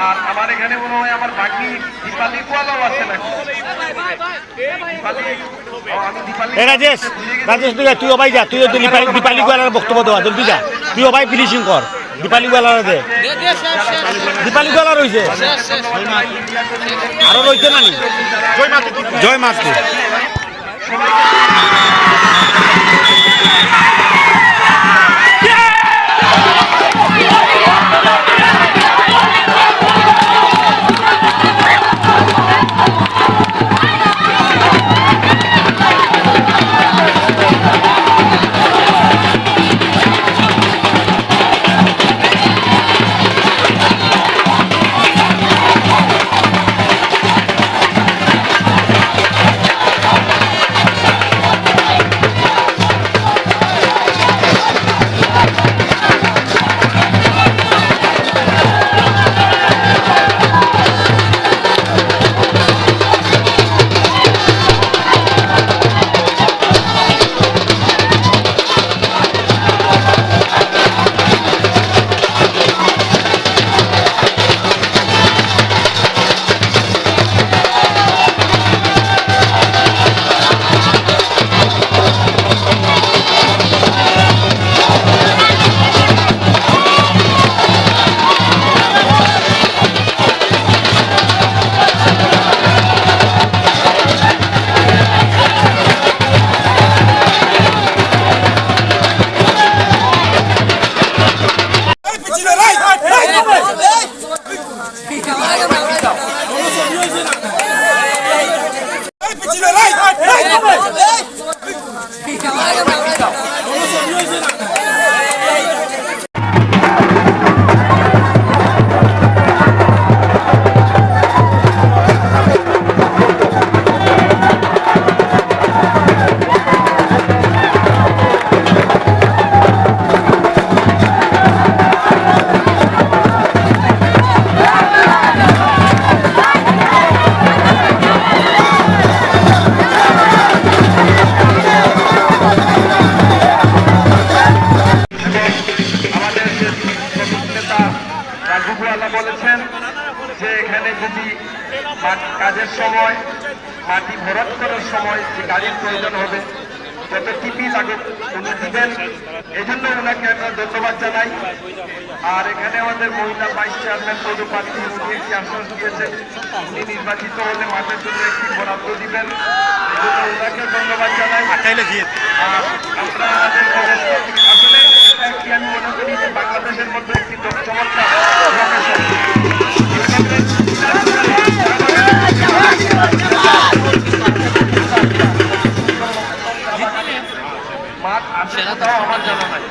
আর আমার এখানে মনে হয় আমার বাকি দীপালি গোয়ালাও আছে রাজেশ রাজেশ তুই তুইও ভাই যা তুইও দীপালি গোয়ালার বক্তব্য দেওয়া জলদি যা। তুইও ভাই ফিনিশিং কর দীপালি গোয়ালার দে। দীপালি গোয়ালা রয়েছে আরও রয়েছে নানি। জয় মাতৃ। 감사합니다. বলেছেন যে এখানে যদি কাজের সময় মাটি ভরাট করার সময় যে গাড়ির প্রয়োজন হবে যত টিপি লাগুক উনি দিবেন। এই জন্য ওনাকে আমরা ধন্যবাদ জানাই। আর এখানে আমাদের মহিলা ভাইস চেয়ারম্যান পদপ্রার্থী উনি একটি আশ্বাস দিয়েছেন উনি নির্বাচিত হলে মাঠের জন্য একটি বরাদ্দ দিবেন। এই জন্য ওনাকে ধন্যবাদ জানাই। আর আমরা মাঠ তো আমার জানা নাই